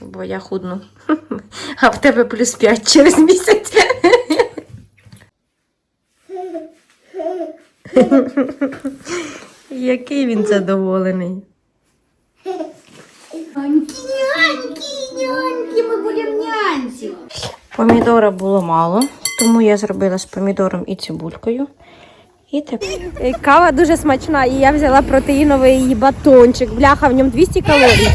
бо я худну. А в тебе плюс 5 через місяць. Який він задоволений. Няньки, няньки, няньки, мы будем няньки. Помідора було мало, тому я зробила з помідором і цибулькою. І так. Кава дуже смачна, і я взяла протеїновий батончик. Бляха, в ньому 200 калорій.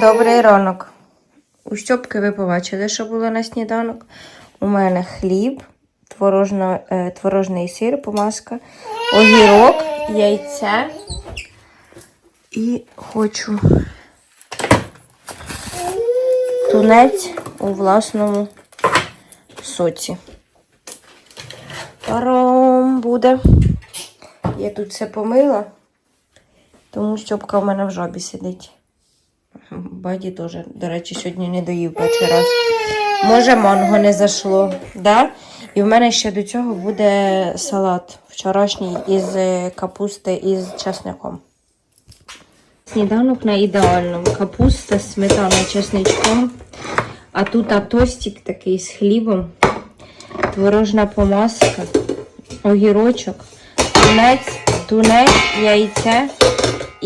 Добрий ранок. У Стьопки ви побачили, що було на сніданок. У мене хліб, творожно, е, творожний сир, помазка, огірок, яйце. І хочу тунець у власному соці. Паром буде. Я тут все помила, тому Стьопка в мене в жабі сидить. Баді теж, до речі, сьогодні не доїв перший раз. Може, манго не зайшло. Да? І в мене ще до цього буде салат вчорашній із е, капусти із чесником. Сніданок на ідеальному. Капуста, сметана, чесничком. А тут тостик такий з хлібом, творожна помазка, огірочок, тунець, тунець, яйце.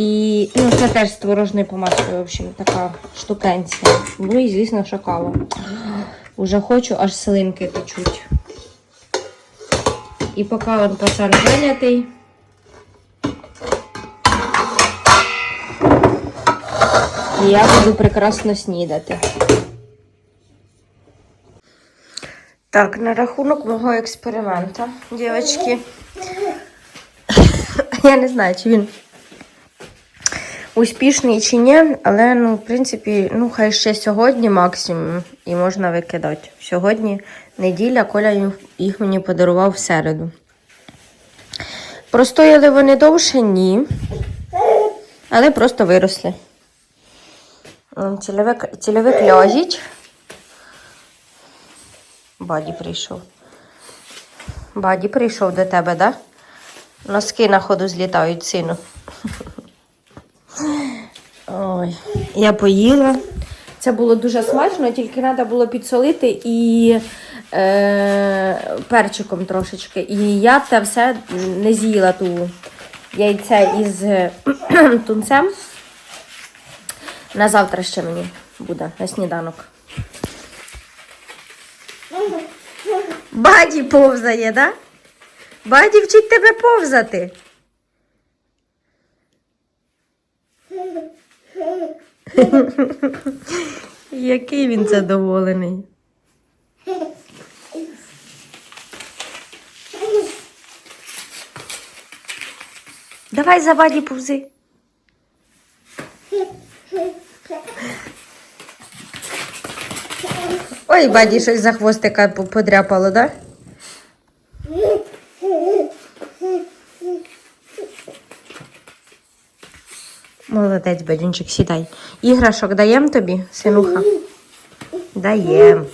І ну, це теж з творожною помазкою, в общем, така штукенція. Ну і, звісно, що кава. Уже хочу, аж слинки течуть. І поки он пацан зайнятий. Я буду прекрасно снідати. Так, на рахунок мого експерименту, дівчатки. Я не знаю, чи він успішний чи ні, але ну, в принципі, ну, хай ще сьогодні максимум і можна викидати. Сьогодні неділя, Коля їх мені подарував в середу. Простояли вони довше? Ні. Але просто виросли. Цільовик, цільовик льозіч. Баді прийшов. Баді прийшов до тебе, да? Носки на ходу злітають сину. Ой, я поїла. Це було дуже смачно, тільки треба було підсолити і е, перчиком трошечки. І я те все не з'їла ту яйце із тунцем. На завтра ще мені буде на сніданок. Баді повзає, да? Баді вчить тебе повзати. Який він задоволений. Давай за Баді повзи. Ой, Баді щось за хвостика по- подряпало, да? Молодець, Бадюнчик, сідай. Іграшок даєм тобі, синуха? Даєм.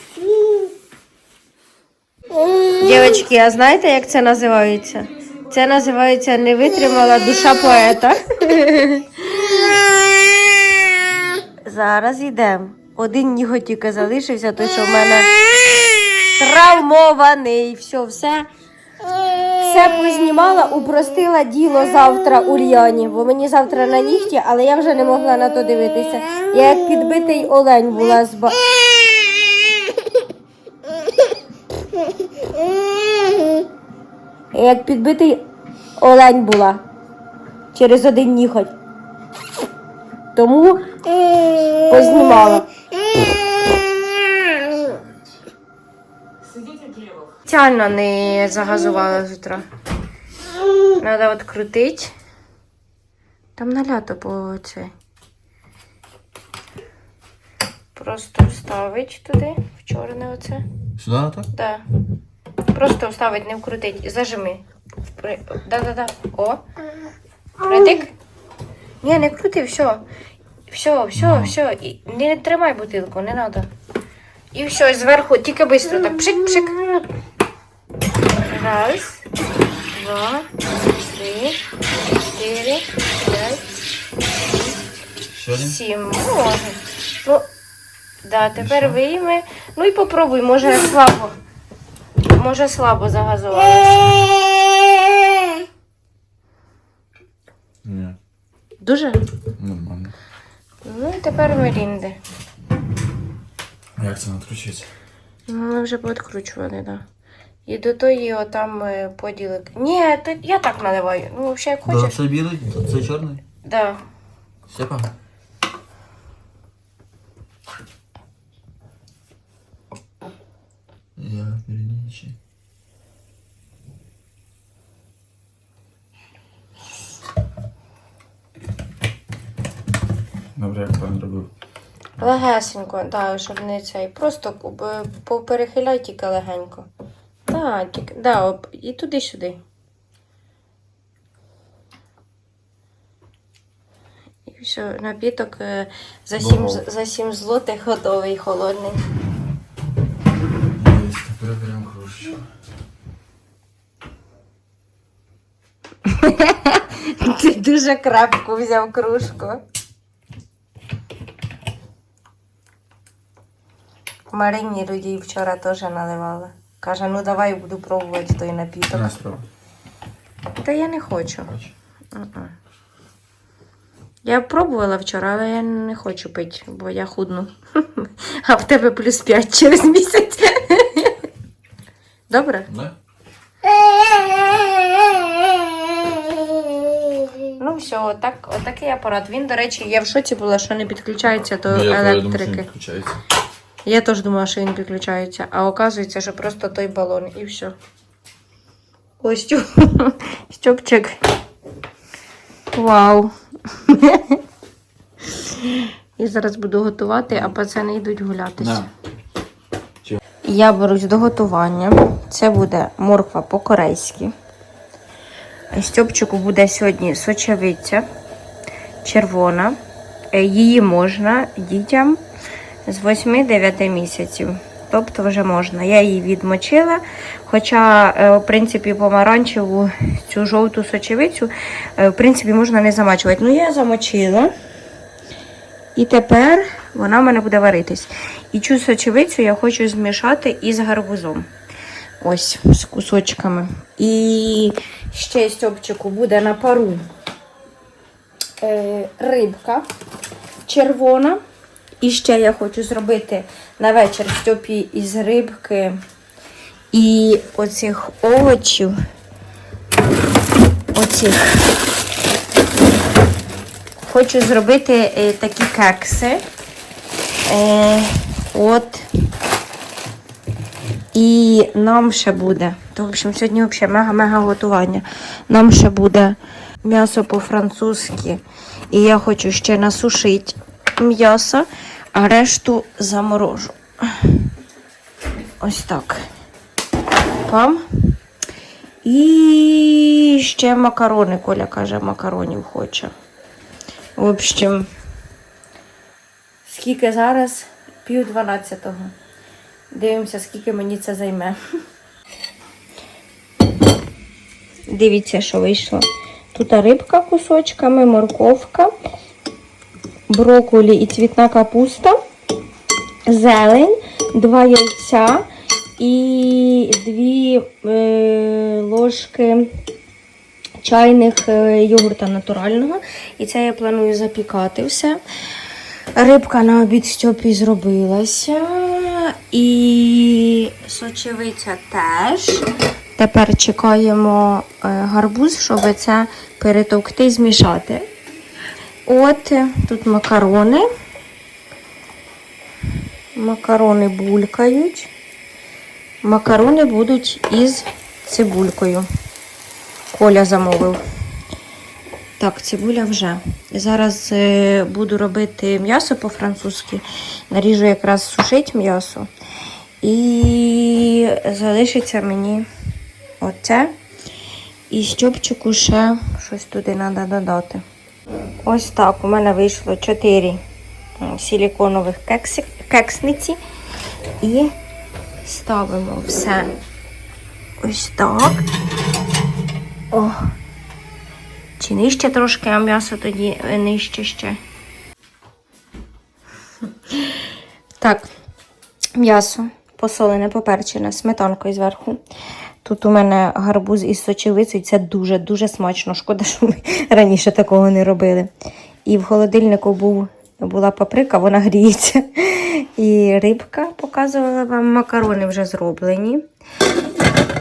Дівчатки, а знаєте, як це називається? Це називається не витримала душа поета. Зараз йдемо. Один ніготь тільки залишився, той, що в мене травмований. Все, все. Все познімала, упростила діло завтра Ульяні, бо мені завтра на нігті, але я вже не могла на то дивитися. Я як підбитий олень була з ба... Як підбитий олень була через один ніготь. Тому познімала. Спеціально не загазувала з утра. Треба от крутити. Там налято по це. Просто вставить туди, в чорне оце. Сюди так? Да. Просто вставить, не вкрутить. Зажими. Да-да-да. О. Притик. Ні, не крути, все. Все, все, все. І не тримай бутилку, не треба. І все, зверху, тільки швидко так пшик-пшик. Раз, два, три, чотири, п'ять, сім. Може. Ну, да, тепер вийми. Ну і попробуй, може слабо. Може слабо загазовано. Ні, Дуже? нормально. Ну і тепер мелінди. Як це? Ну, Ми вже підкручували, так. Да. І до тої отам е, поділик. Ні, то я так наливаю. Ну, взагалі як хочеш. Да, це білий, це чорний. Так. Да. Степа. Я перенічий. Добре, як пан робив. Легесенько, да, щоб не цей. Просто е, поперехиляй тільки легенько. Так, тільки, да, оп, і туди-сюди. І все, напіток е, за 7, Богов. за 7 злотих готовий, холодний. Тепер беремо кружечку. Ти дуже крепко взяв кружку. Марині людей вчора теж наливала. Каже, ну давай буду пробувати той напіток. На. Та я не хочу. Мгм. Я пробувала вчора, але я не хочу пити, бо я худну. А в тебе плюс 5 через місяць. Добре? Да? Ну все, отак, отакий апарат. Він, до речі, я в шоці була, що не підключається до Ну, я, я думаю, що електрики. він включається. Я теж думала, що він підключається, а оказується, що просто той балон і все. Ось Стьоп. Стьопчик. Вау. І зараз буду готувати, а пацани йдуть гулятися. Я берусь до готування. Це буде морква по-корейськи. Стьопчику буде сьогодні сочевиця червона. Е, Її можна дітям з 8-9 місяців. Тобто вже можна. Я її відмочила. Хоча, е, в принципі, помаранчеву цю жовту сочевицю, е, в принципі, можна не замачувати. Ну, я замочила. І тепер вона в мене буде варитись. І цю сочевицю я хочу змішати із гарбузом. Ось, з кусочками. І ще стьопчику буде на пару е, рибка червона. І ще я хочу зробити на вечір стьопі із рибки і оцих овочів. Оцих. Хочу зробити е, такі кекси. Е, от. І нам ще буде. То, в общем, сьогодні взагалі мега-мега готування. Нам ще буде м'ясо по-французьки. І я хочу ще насушити м'ясо, а решту заморожу. Ось так. Пам. І ще макарони. Коля каже, макаронів хоче. В общем, скільки зараз? Пів дванадцятого. Дивимося, скільки мені це займе. Дивіться, що вийшло. Тут рибка кусочками, морковка, брокколі і цвітна капуста, зелень, два яйця і дві е, ложки чайних е, йогурта натурального. І це я планую запікати все. Рибка на обід Стьопі зробилася. І сочевиця теж. Тепер чекаємо е, гарбуз, щоб це перетовкти і змішати. От тут макарони. Макарони булькають. Макарони будуть із цибулькою. Коля замовив. Так, цибуля вже. Зараз е, буду робити м'ясо по-французьки. Наріжу якраз сушить м'ясо. І залишиться мені оце. І стьопчику ще щось туди треба додати. Ось так у мене вийшло 4 силіконових кексниці. І ставимо все Ось так. О. Чи нижче трошки, а м'ясо тоді е, нижче ще. Так, м'ясо посолене, поперчене, сметанкою зверху. Тут у мене гарбуз із сочевицею. Це дуже-дуже смачно. Шкода, що ми раніше такого не робили. І в холодильнику був, була паприка, вона гріється. І рибка показувала вам, макарони вже зроблені.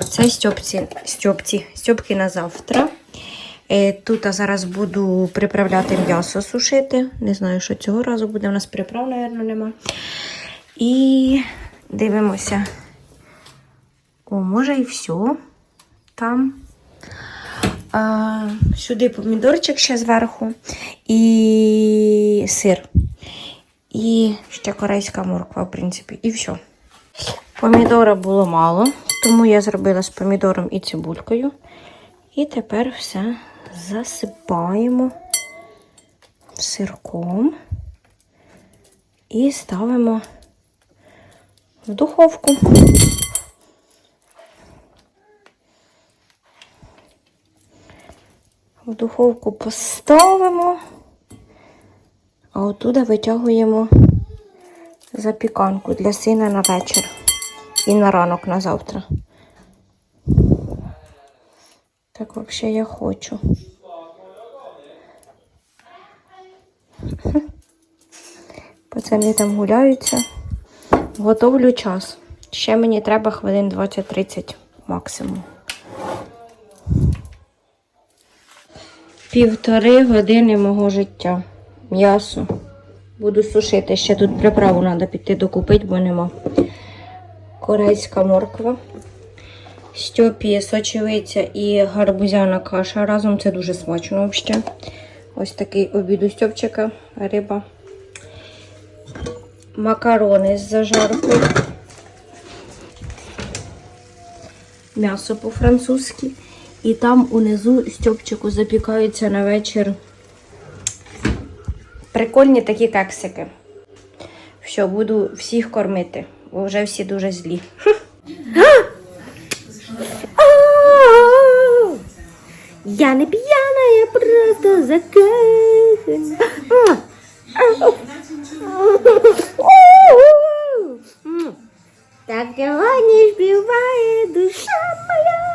Це стьопці, стьопці, стьопки на завтра. Е, Тут я зараз буду приправляти м'ясо сушити. Не знаю, що цього разу буде. У нас приправ, мабуть, нема. І дивимося. О, може і все там. А, сюди помідорчик ще зверху. І сир. І ще корейська морква, в принципі, і все. Помідора було мало, тому я зробила з помідором і цибулькою. І тепер все засипаємо сирком і ставимо в духовку. В духовку поставимо, а оттуда витягуємо запіканку для сина на вечір і на ранок на завтра. Так взагалі я хочу. Пацани там гуляються. Готовлю час. Ще мені треба хвилин 20-30 максимум. Півтори години мого життя. М'ясо. Буду сушити. Ще тут приправу треба піти докупити, бо нема. Корейська морква. Стьопі, сочевиця і гарбузяна каша. Разом це дуже смачно взагалі. Ось такий обід у Стьопчика, риба. Макарони з зажаркою. М'ясо по-французьки. І там унизу Стьопчику запікаються на вечір прикольні такі кексики. Все, буду всіх кормити, бо вже всі дуже злі. Я не п'яна, я просто закохана. Так сьогодні співає душа моя.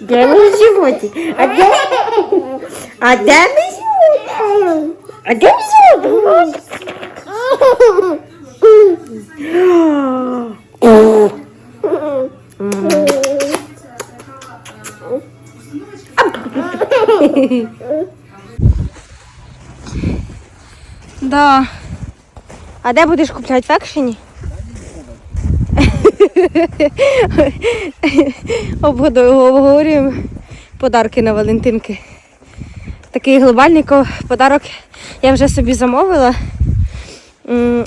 Де ми сьогодні? А де? А де ми сьогодні? А де ми сьогодні? Да. А де будеш купляти в екшені? Обгодовуємо, обговорюємо подарки на Валентинки. Такий глобальний подарок я вже собі замовила.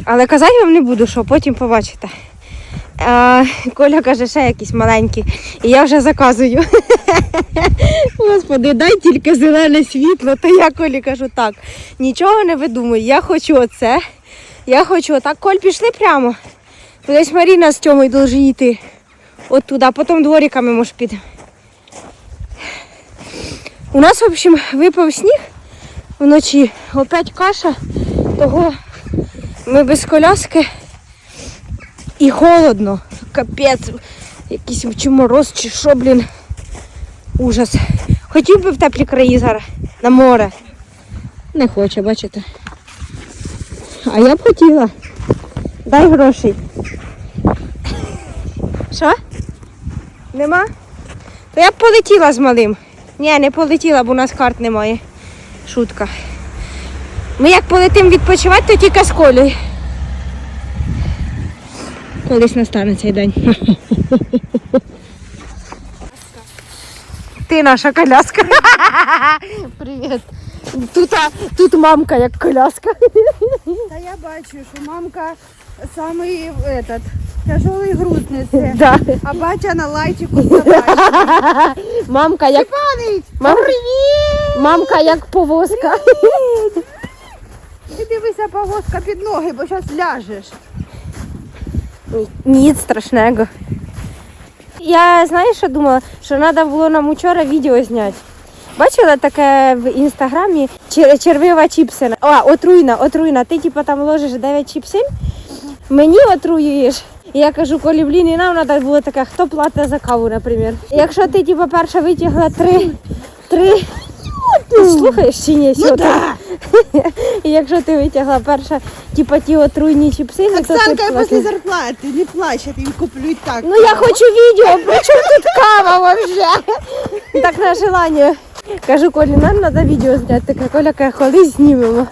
Але казати вам не буду, що потім побачите. А, Коля каже, ще якісь маленькі. І я вже заказую. Господи, дай тільки зелене світло, то я Колі кажу так. Нічого не видумуй, я хочу оце. Я хочу отак. Коль, пішли прямо. Десь Маріна з Тьомою должні йти. От туди, а потім двориками може підемо. У нас, в общем, випав сніг вночі. Опять каша, того ми без коляски і холодно. Капець. Якийсь чи мороз, чи що, блін. Ужас. Хотів би в теплі краї зараз на море. Не хоче, бачите. А я б хотіла. Дай грошей. Що? Нема? То я б полетіла з малим. Ні, не полетіла, бо у нас карт немає. Шутка. Ми як полетимо відпочивати, то тільки з колею. Колись настане цей день. Ти наша коляска. Привіт. Тут, тут мамка як коляска. Та я бачу, що мамка самий этот, тяжелий груз несе. Да. А батя на лайчику. Мамка як. Мам... Мамка як повозка. Ти дивися повозка під ноги, бо зараз ляжеш. Ні, страшного. Я знаєш, що думала, що треба було нам учора відео зняти. Бачила таке в інстаграмі чер- червива чіпсина. О, отруйна, отруйна. Ти типу там ложиш 9 чіпсин, мені отруюєш. І я кажу, колі блін, і нам треба було таке, хто платить за каву, наприклад. Якщо ти типу, перша витягла три. три... Ти слухаєш чи ні? Ну, І якщо ти витягла перша, типу, ті отруйні чіпсини, то ти Оксанка, я платиш. після зарплати, не плач, я тобі куплю і так. Ну я хочу відео, при чому тут кава вообще? Так на желання. Кажу, Колі, нам треба відео зняти. Така Коля каже, коли знімемо.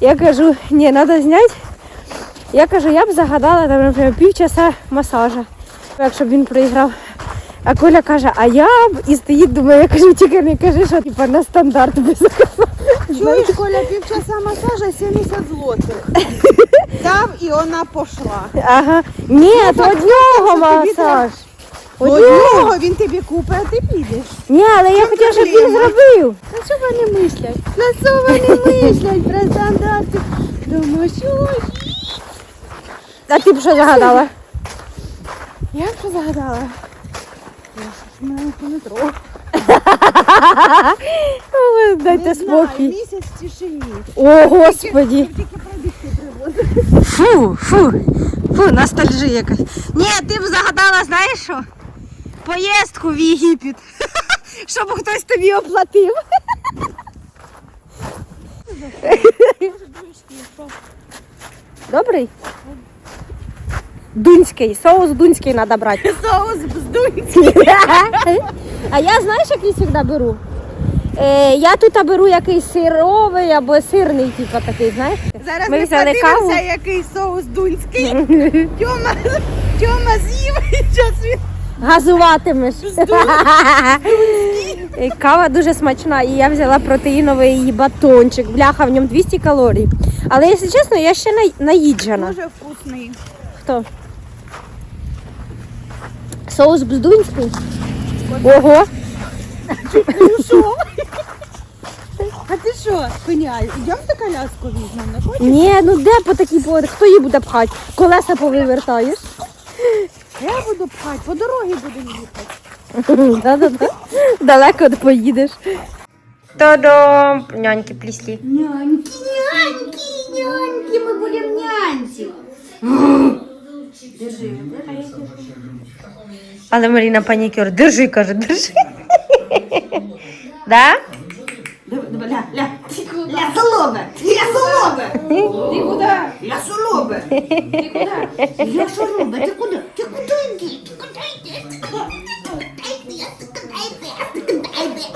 Я кажу, ні, треба зняти. Я кажу, я б загадала там, наприклад, півчаса масажа, якщо б він проіграв. А Коля каже, а я б і стоїть, думає, я кажу, тільки не кажи, що типа на стандарт би заказав. Чуєш, Коля, півчаса масажа 70 злотих. Дав і вона пішла. Ага. Ні, то од нього масаж. До Од нього. нього він тобі купить, а ти підеш. Ні, але я хотіла, щоб він зробив. На що вони мислять? На що вони мислять про стандарти? Думаю, що А ти б що загадала? Я що загадала? Я щось мене не трогав. Ой, Дайте Не знаю, спокій. місяць в тишині. О, господі. Тільки. Фу, фу, фу, ностальжі якась. Ні, ти б загадала, знаєш що? Поїздку в Єгипет. Щоб хтось тобі оплатив. Добрий? Дунський, соус дунський треба брати. Соус бздуйці. А я знаєш, який завжди беру? Е, я тут беру якийсь сировий або сирний, типу такий, знаєш? Зараз Ми ми взяли каву. який соус дунський. Тьома, Тьома з'їв і зараз він Газуватимеш. Е, Кава дуже смачна, і я взяла протеїновий її батончик. Бляха, в ньому 200 калорій. Але, якщо чесно, я ще на- наїджена. дуже вкусний. Хто? Соус бздунський? Ого. А ти що, спиняй? Йдемо до коляску візьмемо, не хочеш? Ні, ну де по такій поводі? Хто її буде пхати? Колеса повивертаєш? Я буду пхати, по дорозі буду їхати. Да-да-да. Далеко поїдеш. Та-дам! Няньки пліслі. Няньки, няньки, няньки, ми будемо няньці. Але Маріна панікер, держи, каже, держи. Да? Ля, ля, ля соломе, ля соломе. Ти куди? Ля соломе. Ти куди? Ля соломе, ти куди? Ти куди йди? Ти куди йди? Ти куди йди? Ти куди йди? Ти куди йди?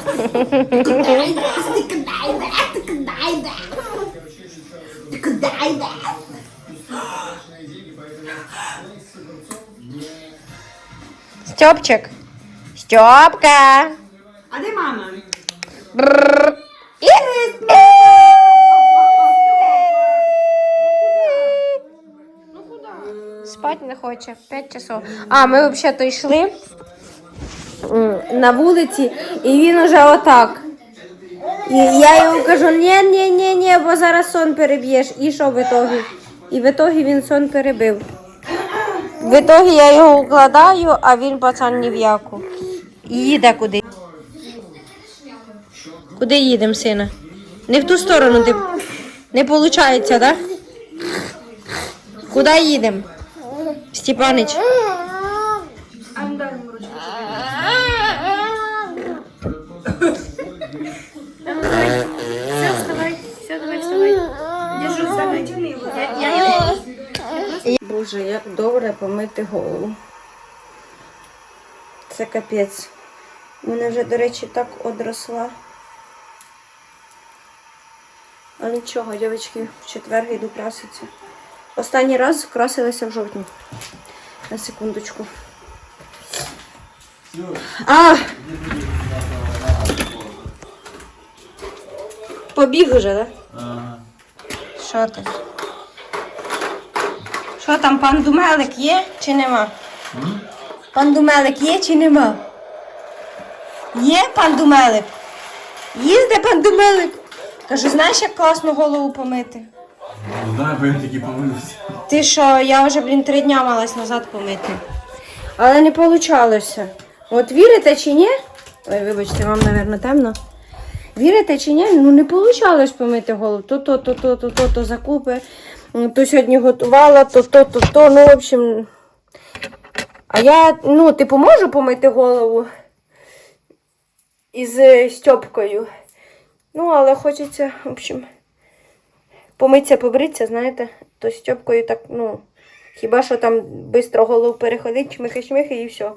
Ти куди йди? Ти куди йди? Стьопчик. Стьопка. А де мама? Бррр. І- Спать не хоче. 5 часов. А, ми взагалі-то йшли на вулиці, і він уже отак. І я йому кажу, ні, ні, ні, ні, бо зараз сон переб'єш. І що в ітогі? І в ітогі він сон перебив. В ітогі я його укладаю, а він пацан ні в яку. Їде куди. Куди їдемо, сина? Не в ту сторону ти. Не виходить, так? Куди їдемо? Степанич. Помити голову. Це капець. Мене вже, до речі, так одросла. А нічого, дівчатки, в четвер йду краситися. Останній раз красилася в жовтні. На секундочку. А! Побіг уже, так? Ага. Що ти? Що там, пан Думелик є чи нема? Пан Думелик є чи нема? Є пан Думелик? Їзде пан Думелик? Кажу, знаєш, як класно голову помити? Не знаю, бо я такий помилився. Ти що, я вже, блін, три дня малась назад помити. Але не получалося. От вірите чи ні? Ой, вибачте, вам, мабуть, темно. Вірите чи ні? Ну не получалось помити голову. То то, то, то, то, то, то закупи. То сьогодні готувала, то то, то, то. Ну, в общем. А я, ну, типу, можу помити голову із е, Стьопкою. Ну, але хочеться, в общем помитися, побритися, знаєте, то з Стьопкою так, ну, хіба що там швидко голову переходить, чмихи-чмихи і все.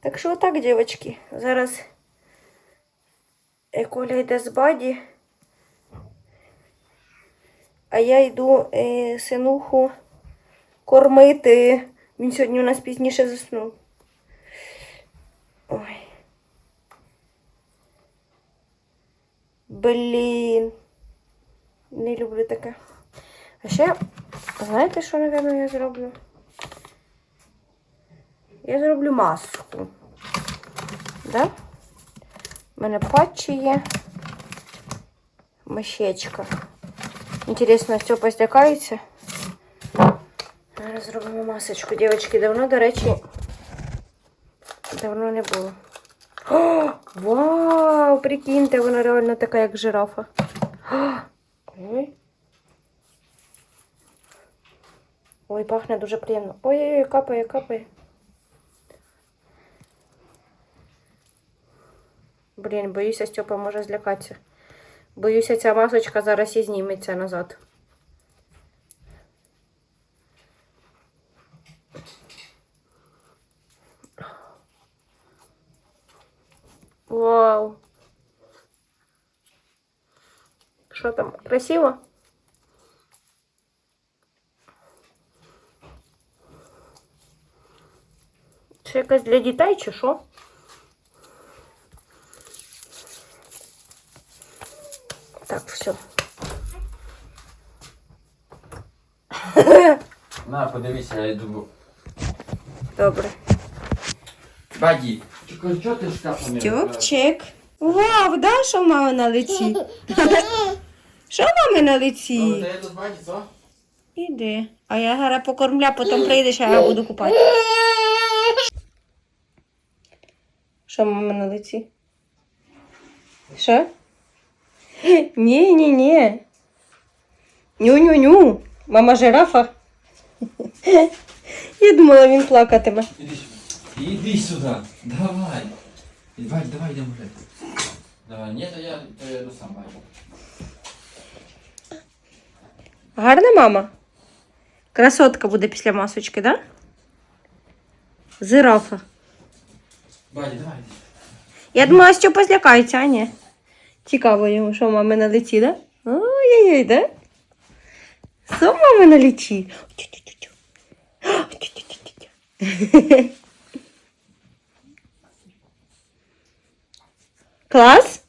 Так що отак, дівчатки, зараз е, Коля йде з баді, а я йду е, синуху кормити. Він сьогодні у нас пізніше заснув. Ой. Блін. Не люблю таке. А ще, знаєте, що, напевно, я зроблю? Я зроблю маску. Да? У мене патчі є. Мишечка. Інтересно, Степа злякається. Зараз зробимо масочку. Дівчатки, давно, до речі, давно не було. О, вау, прикиньте, вона реально така, як жирафа. Ой. Ой, пахне дуже приємно. Ой-ой-ой, капає, капає. Блін, боюся, Степа може злякатися. Боюся, ця масочка зараз і зніметься назад. Вау. Що там? Красиво? Це якась для дітей чи що? Все. На, подивися, я йду. Добре. Баді. Чекай, чого ти шкафом Стьопчик. Вау, да, що в мами на лиці? Що мами на лиці? я тут баді, що? Іди. А я зараз покормля, потім прийдеш, а я буду купати. Що мама на лиці? Що? Ні. Ню-ню-ню. Мама жирафа. Я думала, він плакатиме. Іди сюди. Іди сюди. Давай. Бадь, давай, йдемо вже. Давай, ні, то я, то я йду сам, бадь. Гарна мама? Красотка буде після масочки, да? Зирафа. Баді, давай. Я думала, що позлякається, а ні. Цікаво йому, що мами на лиці, да? Ой-ой-ой, да? Що мами на лиці? Тю-тю-тю-тю. Клас?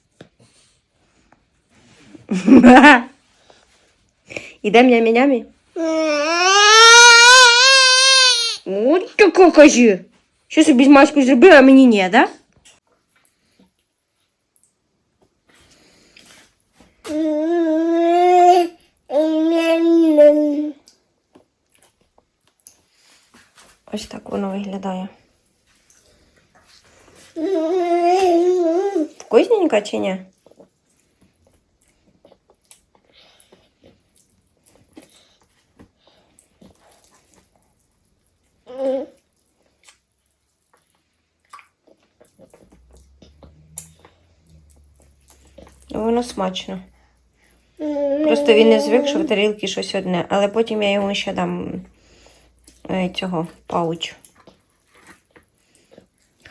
Ідем нямі-нямі? От тако кажи. Що собі з маську зробила, а мені ні, да? Ось так воно виглядає. Вкусненько чи ні? Ну, Воно смачно. Просто він не звик, що в тарілці щось одне, але потім я йому ще дам цього пауч.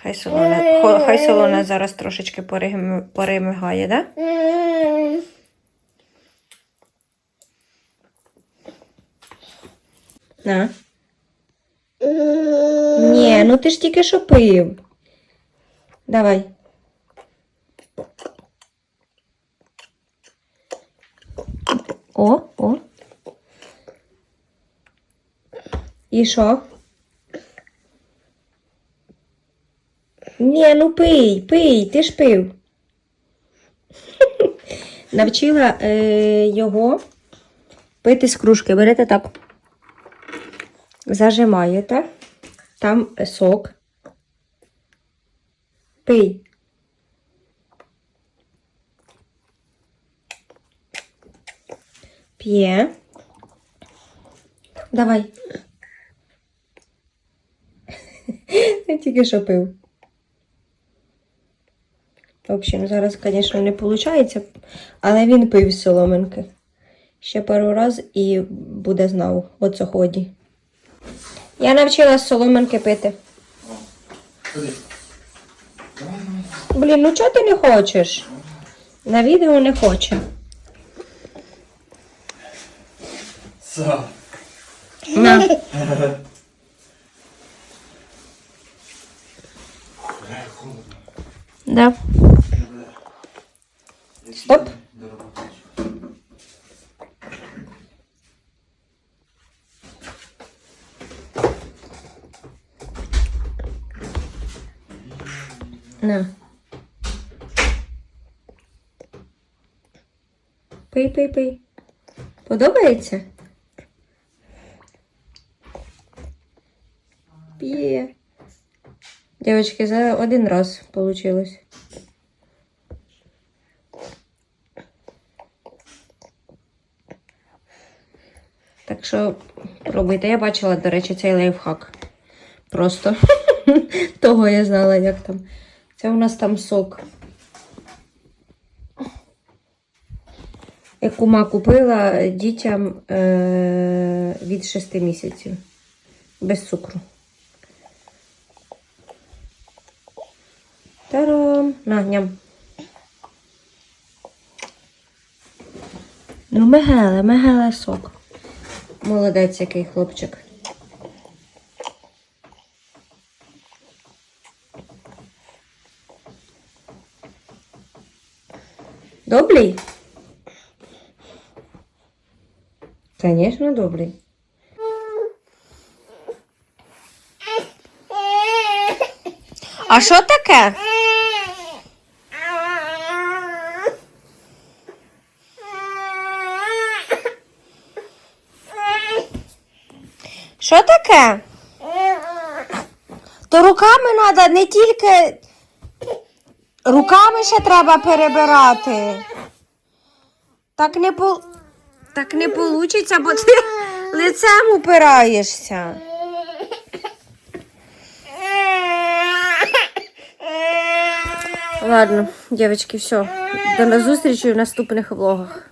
Хай солоне, хай солоне зараз трошечки перемигає, да? На. Ні, ну ти ж тільки що пив. Давай. О, о. І що? Ні, ну пий, пий, ти ж пив. Навчила е, його пити з кружки. Берете так. Зажимаєте. Там сок. Пий. П'є. Давай. Я тільки що пив. В общем, зараз, звісно, не виходить, але він пив з соломинки. Ще пару раз і буде знав оце ході. Я навчила з соломинки пити. Блін, ну чого ти не хочеш? На відео не хоче. На. Да. Стоп. На. Пий, пий, пий. Подобається? П'є. Дівчатки, за один раз получилось. Що пробуйте. Я бачила, до речі, цей лайфхак. Просто того я знала, як там. Це у нас там сок. Я купила дітям е- від 6 місяців. Без цукру. Тарам! Нагням. Ну, мегеле, мегеле сок. Молодець який хлопчик. Добрий? Звісно, добрий. А що таке? Таке? То руками треба не тільки. Руками ще треба перебирати. Так не по... Так не вийде, бо ти лицем упираєшся. Ладно, дівчатки, все. До зустрічі в наступних влогах.